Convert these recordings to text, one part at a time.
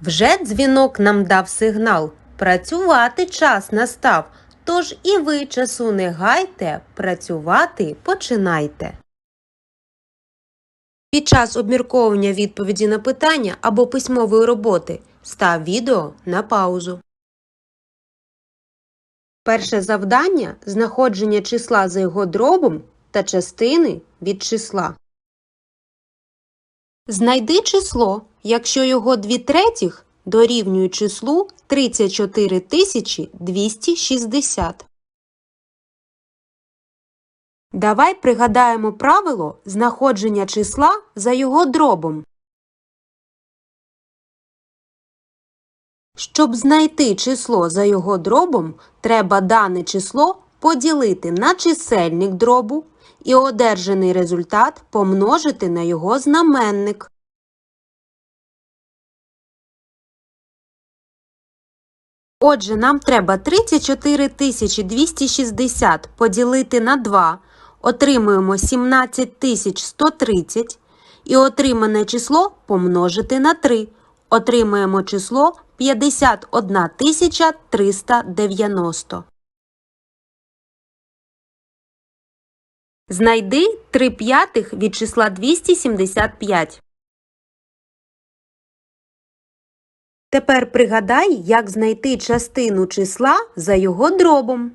Вже дзвінок нам дав сигнал. Працювати час настав. Тож і ви часу не гайте, працювати починайте. Під час обмірковування відповіді на питання або письмової роботи став відео на паузу. Перше завдання знаходження числа за його дробом та частини від числа. Знайди число, якщо його 2 третіх дорівнює числу 34 260. Давай пригадаємо правило знаходження числа за його дробом. Щоб знайти число за його дробом, треба дане число поділити на чисельник дробу і одержаний результат помножити на його знаменник. Отже, нам треба 34 260 поділити на 2, отримуємо 17 130 і отримане число помножити на 3. Отримаємо число 51 390. Знайди 3 п'ятих від числа 275. Тепер пригадай, як знайти частину числа за його дробом.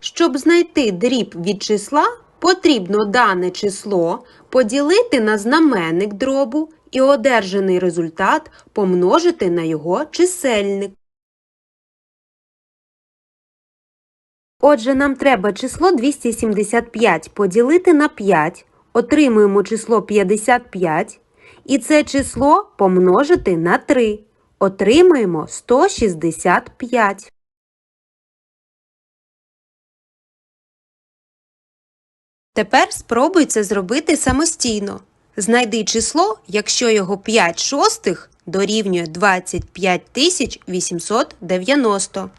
Щоб знайти дріб від числа, потрібно дане число поділити на знаменник дробу і одержаний результат помножити на його чисельник. Отже, нам треба число 275 поділити на 5, отримуємо число 55, і це число помножити на 3, отримаємо 165. Тепер спробуй це зробити самостійно. Знайди число, якщо його 5 шостих дорівнює 25 890.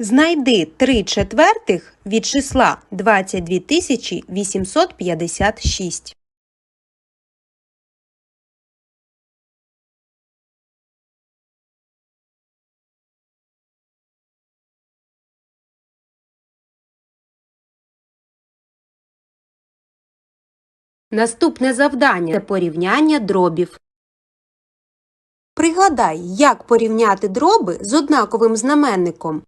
Знайди 3 четвертих від числа 22 856. Наступне завдання це порівняння дробів. Пригадай, як порівняти дроби з однаковим знаменником.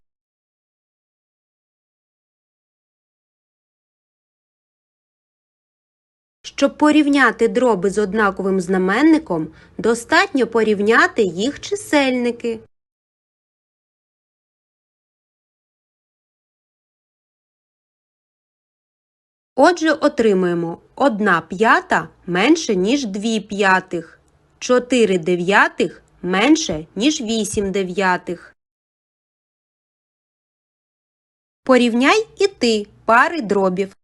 Щоб порівняти дроби з однаковим знаменником, достатньо порівняти їх чисельники. Отже, отримуємо 1 п'ята менше, ніж 2 п'ятих, 4 дев'ятих менше, ніж 8 дев'ятих. Порівняй і ти пари дробів.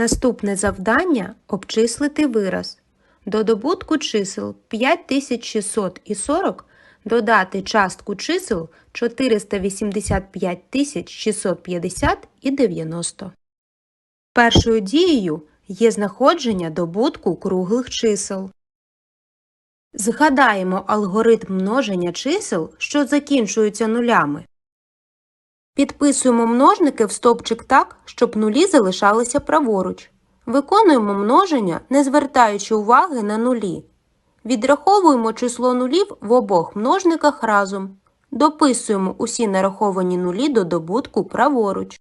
Наступне завдання – обчислити вираз. До добутку чисел 5600 і 40 додати частку чисел 485 650 і 90. Першою дією є знаходження добутку круглих чисел. Згадаємо алгоритм множення чисел, що закінчуються нулями. Підписуємо множники в стовпчик так, щоб нулі залишалися праворуч. Виконуємо множення, не звертаючи уваги на нулі. Відраховуємо число нулів в обох множниках разом. Дописуємо усі нараховані нулі до добутку праворуч.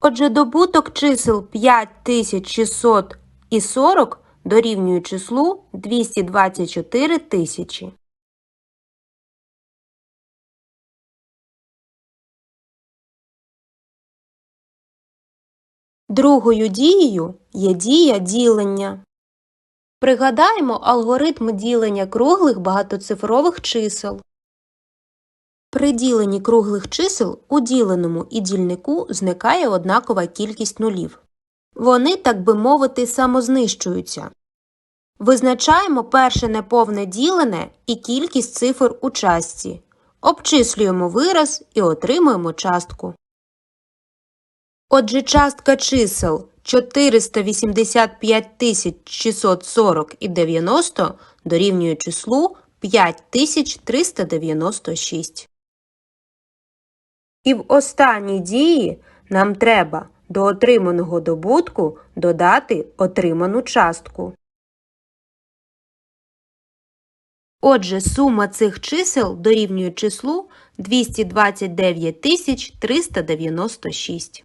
Отже, добуток чисел 5600 і 40 дорівнює числу 224 тисячі. Другою дією є дія ділення. Пригадаємо алгоритм ділення круглих багатоцифрових чисел. При діленні круглих чисел у діленому і дільнику зникає однакова кількість нулів. Вони, так би мовити, самознищуються. Визначаємо перше неповне ділене і кількість цифр у частці. Обчислюємо вираз і отримуємо частку. Отже, частка чисел 485 640 і 90 дорівнює числу 5396. І в останній дії нам треба до отриманого добутку додати отриману частку. Отже, сума цих чисел дорівнює числу 229 396.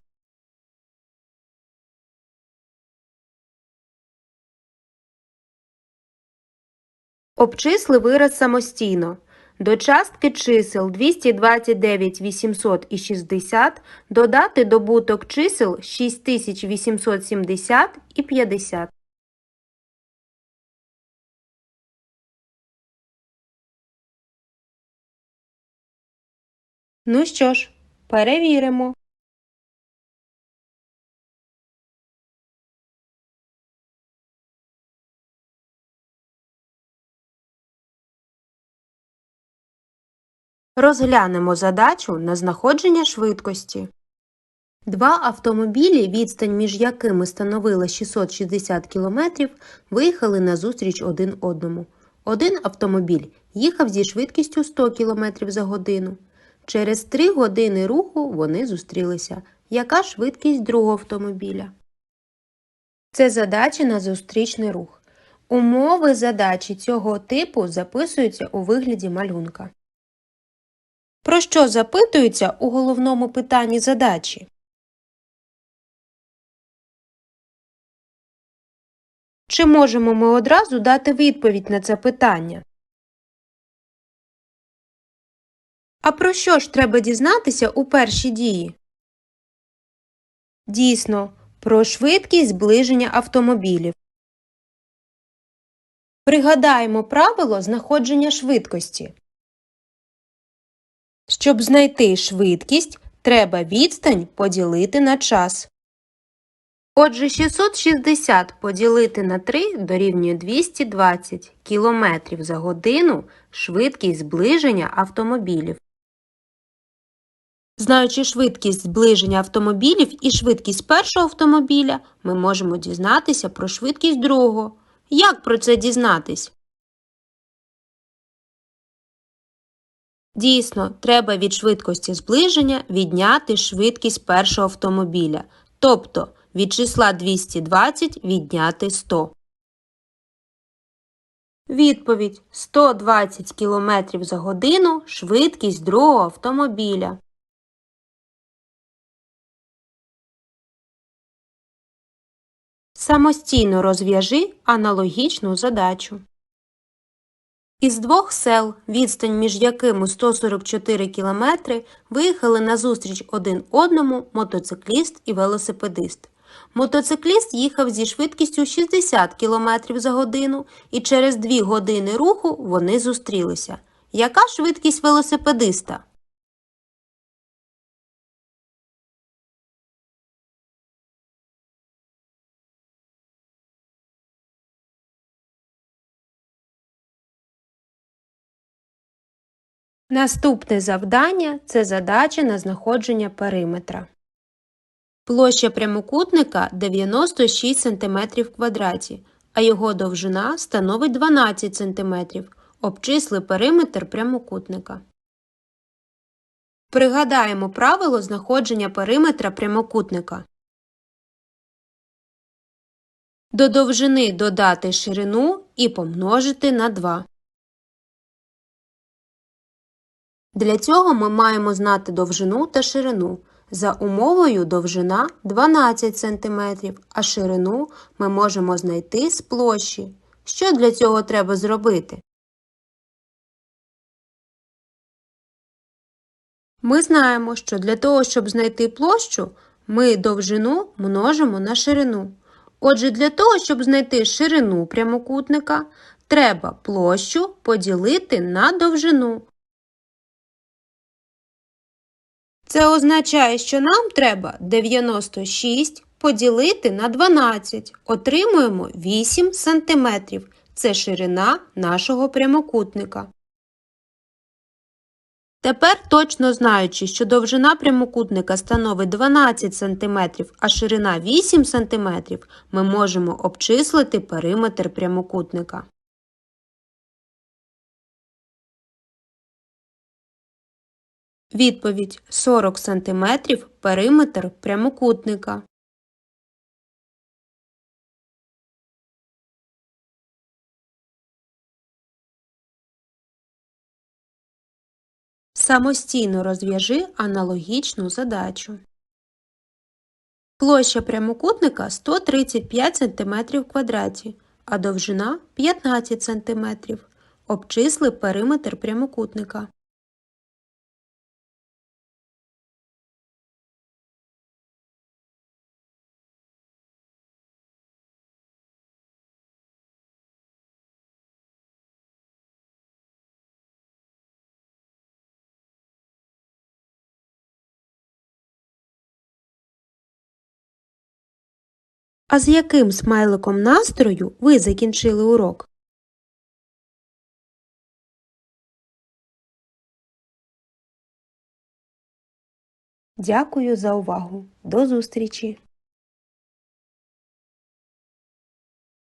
Обчисли вираз самостійно. До частки чисел 229 800 і 60 додати добуток чисел 6870 і 50. Ну що ж, перевіримо. Розглянемо задачу на знаходження швидкості. Два автомобілі, відстань між якими становила 660 км, виїхали назустріч один одному. Один автомобіль їхав зі швидкістю 100 км за годину. Через 3 години руху вони зустрілися. Яка швидкість другого автомобіля? Це задача на зустрічний рух. Умови задачі цього типу записуються у вигляді малюнка. Про що запитується у головному питанні задачі? Чи можемо ми одразу дати відповідь на це питання? А про що ж треба дізнатися у першій дії? Дійсно, про швидкість зближення автомобілів. Пригадаємо правило знаходження швидкості. Щоб знайти швидкість, треба відстань поділити на час. Отже, 660 поділити на 3 дорівнює 220 км за годину швидкість зближення автомобілів. Знаючи швидкість зближення автомобілів і швидкість першого автомобіля, ми можемо дізнатися про швидкість другого. Як про це дізнатись? Дійсно, треба від швидкості зближення відняти швидкість першого автомобіля, тобто від числа 220 відняти 100. Відповідь 120 км за годину швидкість другого автомобіля. Самостійно розв'яжи аналогічну задачу. Із двох сел, відстань між якими 144 кілометри, виїхали назустріч один одному мотоцикліст і велосипедист. Мотоцикліст їхав зі швидкістю 60 км за годину і через 2 години руху вони зустрілися. Яка швидкість велосипедиста? Наступне завдання це задача на знаходження периметра. Площа прямокутника 96 см а його довжина становить 12 см. Обчисли периметр прямокутника. Пригадаємо правило знаходження периметра прямокутника. До довжини додати ширину і помножити на 2. Для цього ми маємо знати довжину та ширину. За умовою довжина 12 см, а ширину ми можемо знайти з площі. Що для цього треба зробити? Ми знаємо, що для того, щоб знайти площу, ми довжину множимо на ширину. Отже, для того, щоб знайти ширину прямокутника, треба площу поділити на довжину. Це означає, що нам треба 96 поділити на 12. Отримуємо 8 см. Це ширина нашого прямокутника. Тепер, точно знаючи, що довжина прямокутника становить 12 см, а ширина 8 см, ми можемо обчислити периметр прямокутника. Відповідь 40 см периметр прямокутника. Самостійно розв'яжи аналогічну задачу. Площа прямокутника 135 см а довжина 15 см. Обчисли периметр прямокутника. А з яким смайликом настрою ви закінчили урок? Дякую за увагу. До зустрічі!